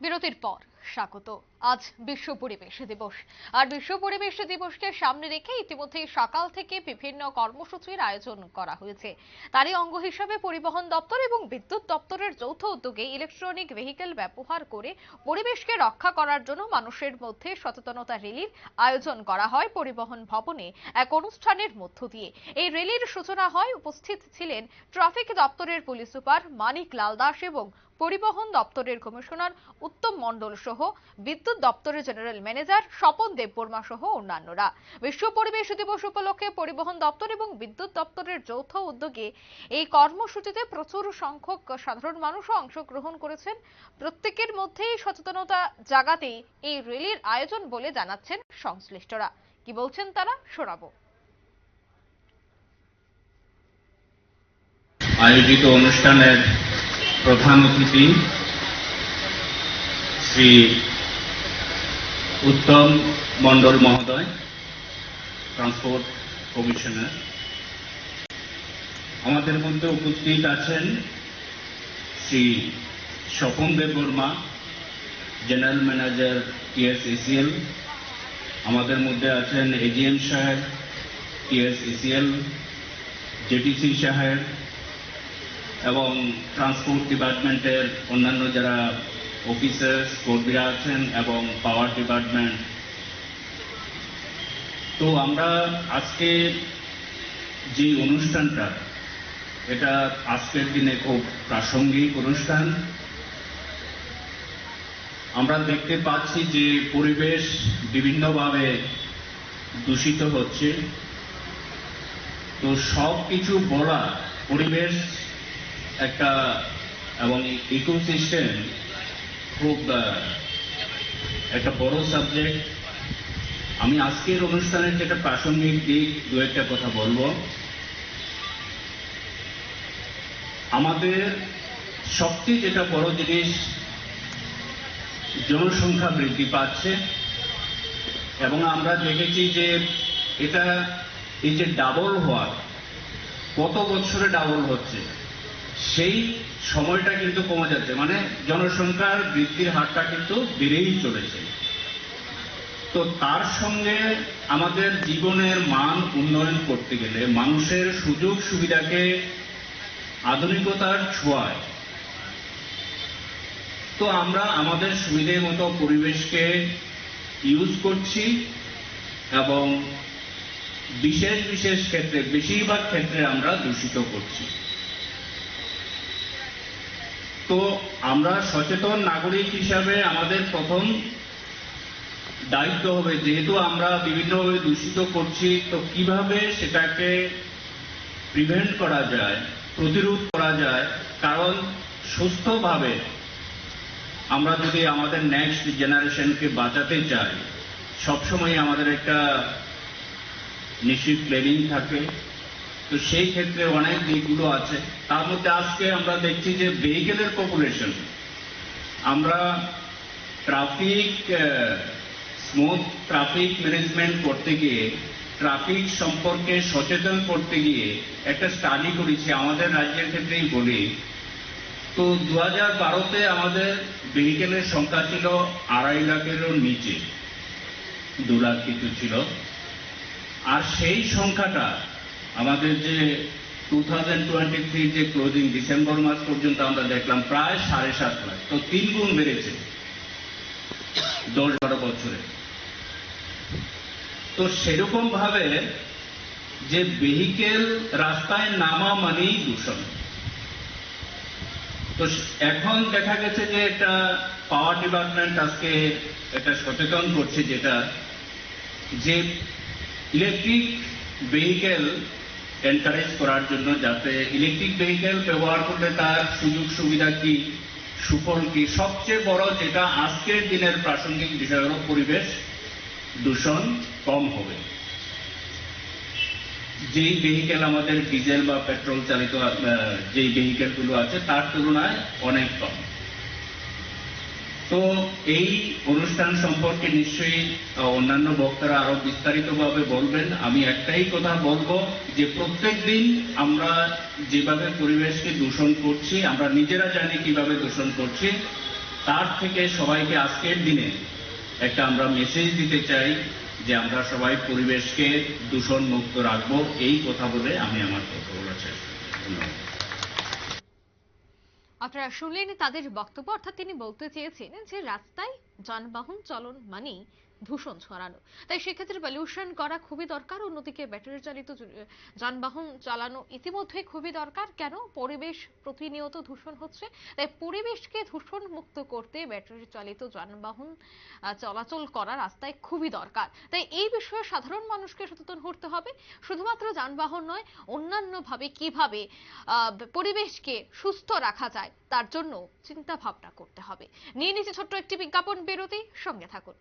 বিরতির পর স্বাগত। আজ বিশ্ব পরিবেশ দিবস। আর বিশ্ব পরিবেশ দিবসকে সামনে রেখে ইতিমধ্যে সকাল থেকে বিভিন্ন কর্মসূচির আয়োজন করা হয়েছে। তারই অঙ্গ হিসাবে পরিবহন দপ্তর এবং বিদ্যুৎ দপ্তরের যৌথ উদ্যোগে ইলেকট্রনিক ভেহিকেল ব্যবহার করে পরিবেশকে রক্ষা করার জন্য মানুষের মধ্যে সচেতনতা র্যালির আয়োজন করা হয় পরিবহন ভবনে এক অনুষ্ঠানের মধ্য দিয়ে। এই র্যালির সূচনা হয় উপস্থিত ছিলেন ট্রাফিক দপ্তরের পুলিশ সুপার মানিক লাল দাস এবং পরিবহন দপ্তরের কমিশনার উত্তম মণ্ডল সহ। বিদ্যুৎ দপ্তরের জেনারেল ম্যানেজার স্বপন দেববর্মা সহ অন্যান্যরা। বিশ্ব পরিবেশ দিবস উপলক্ষে পরিবহন দপ্তর এবং বিদ্যুৎ দপ্তরের যৌথ উদ্যোগে এই কর্মসূচিতে প্রচুর সংখ্যক সাধারণ মানুষও অংশগ্রহণ করেছেন। প্রত্যেকের মধ্যেই সচেতনতা জাগাতেই এই র্যালির আয়োজন বলে জানাচ্ছেন সংশ্লিষ্টরা। কি বলছেন তারা, শোনাবো। আয়োজিত অনুষ্ঠানের প্রধান অতিথি শ্রী উত্তম মণ্ডল মহোদয় ট্রান্সপোর্ট কমিশনার আমাদের মধ্যে উপস্থিত আছেন Shri Swapan Debbarma general manager TSACL আমাদের মধ্যে আছেন এজিএম সাহেব টিএসএসিএল জেটিসি সাহেব এবং ট্রান্সপোর্ট ডিপার্টমেন্টের অন্যান্য যারা অফিসার্স কর্মীরা আছেন এবং পাওয়ার ডিপার্টমেন্ট। তো আমরা আজকে যে অনুষ্ঠানটা, এটা আজকের দিনে খুব প্রাসঙ্গিক অনুষ্ঠান। আমরা দেখতে পাচ্ছি যে পরিবেশ বিভিন্নভাবে দূষিত হচ্ছে। তো সব কিছু বলা, পরিবেশ একটা এবং ইকোসিস্টেম খুব একটা বড় সাবজেক্ট আমি আজকের অনুষ্ঠানের যেটা প্রাসঙ্গিক দিক, দু একটা কথা বলব। আমাদের সবচেয়ে যেটা বড় জিনিস, জনসংখ্যা বৃদ্ধি পাচ্ছে। এবং আমরা দেখেছি যে এটা, এই যে ডাবল হওয়া, কত বছরে ডাবল হচ্ছে? সেই সময়টা কিন্তু কমে যাচ্ছে। মানে জনসংখ্যার বৃদ্ধির হারটা কিন্তু বেড়েই চলেছে। তো তার সঙ্গে আমাদের জীবনের মান উন্নয়ন করতে গেলে মানুষের সুযোগ সুবিধাকে আধুনিকতার ছোঁয়ায় তো আমরা আমাদের সুবিধে মতো পরিবেশকে ইউজ করছি এবং বিশেষ বিশেষ ক্ষেত্রে, বেশিরভাগ ক্ষেত্রে আমরা দূষিত করছি। তো আমরা সচেতন নাগরিক হিসাবে আমাদের প্রথম দায়িত্ব হবে, যেহেতু আমরা বিভিন্নভাবে দূষিত করছি, তো কীভাবে সেটাকে প্রিভেন্ট করা যায়, প্রতিরোধ করা যায়, কারণ সুস্থভাবে আমরা যদি আমাদের নেক্সট জেনারেশনকে বাঁচাতে চাই সবসময় আমাদের একটা নিশ্চিত প্ল্যানিং থাকে। তো সেই ক্ষেত্রে অনেক দিকগুলো আছে। তার মধ্যে আজকে আমরা দেখছি যে ভেহিকেলের পপুলেশন আমরা ট্রাফিক স্মুথ ট্রাফিক ম্যানেজমেন্ট করতে গিয়ে ট্রাফিক সম্পর্কে সচেতন করতে গিয়ে একটা স্টাডি করেছি, আমাদের রাজ্যের ক্ষেত্রেই বলি। তো দু হাজার বারোতে আমাদের ভেহিকেলের সংখ্যা ছিল আড়াই লাখেরও নিচে। দু লাখ কিছু ছিল। আর সেই সংখ্যাটা আমাদের যে টু থাউজেন্ড টোয়েন্টি থ্রি যে ক্লোজিং ডিসেম্বর মাস পর্যন্ত আমরা দেখলাম প্রায় সাড়ে সাত লাখ। তো তিন গুণ বেড়েছে দশ বারো বছরে। তো সেরকম ভাবে যে ভেহিকেল রাস্তায় নামা মানেই দূষণ। তো এখন দেখা গেছে যে এটা পাওয়ার ডিপার্টমেন্ট আজকে এটা সচেতন করছে যেটা যে ইলেকট্রিক ভেহিকেল এনকারেজ করার জন্য যাতে ইলেকট্রিক ভেহিকেল ব্যবহার করলে তার সুযোগ সুবিধা কি, সুফল কি, সবচেয়ে বড় যেটা আজকের দিনের প্রাসঙ্গিক বিষয় হল পরিবেশ দূষণ কম হবে। যেই ভেহিকেল আমাদের ডিজেল বা পেট্রোল চালিত যেই ভেহিকেলগুলো আছে, তার তুলনায় অনেক কম। তো এই অনুষ্ঠান সম্পর্কে নিশ্চয়ই অন্যান্য বক্তারা আরও বিস্তারিতভাবে বলবেন আমি একটাই কথা বলব যে প্রত্যেক দিন আমরা যেভাবে পরিবেশকে দূষণ করছি, আমরা নিজেরা জানি কীভাবে দূষণ করছি, তার থেকে সবাইকে আজকের দিনে একটা আমরা মেসেজ দিতে চাই যে আমরা সবাই পরিবেশকে দূষণ মুক্ত রাখব এই কথা বলে আমি আমার কথা বলা শেষ করছি। ধন্যবাদ আপনারা শুনলেন তাদের বক্তব্য অর্থাৎ তিনি বলতে চেয়েছেন যে রাস্তায় যানবাহন চলন মানেই দূষণ ছড়ানো। তাই সেক্ষেত্রে পলিউশন করা খুবই দরকার, অন্যদিকে ব্যাটারি চালিত যানবাহন চালানো ইতিমধ্যে খুবই দরকার। কেন? পরিবেশ প্রতিনিয়ত দূষণ হচ্ছে, তাই পরিবেশকে দূষণ মুক্ত করতে ব্যাটারি চালিত যানবাহন চলাচল করা রাস্তায় খুবই দরকার। তাই এই বিষয়ে সাধারণ মানুষকে সচেতন করতে হবে। শুধুমাত্র যানবাহন নয় অন্যান্য ভাবে কীভাবে পরিবেশকে সুস্থ রাখা যায়, তার জন্য চিন্তা ভাবনা করতে হবে। নিয়ে নিচে ছোট্ট একটি বিজ্ঞাপন বিরতি, সঙ্গে থাকুন।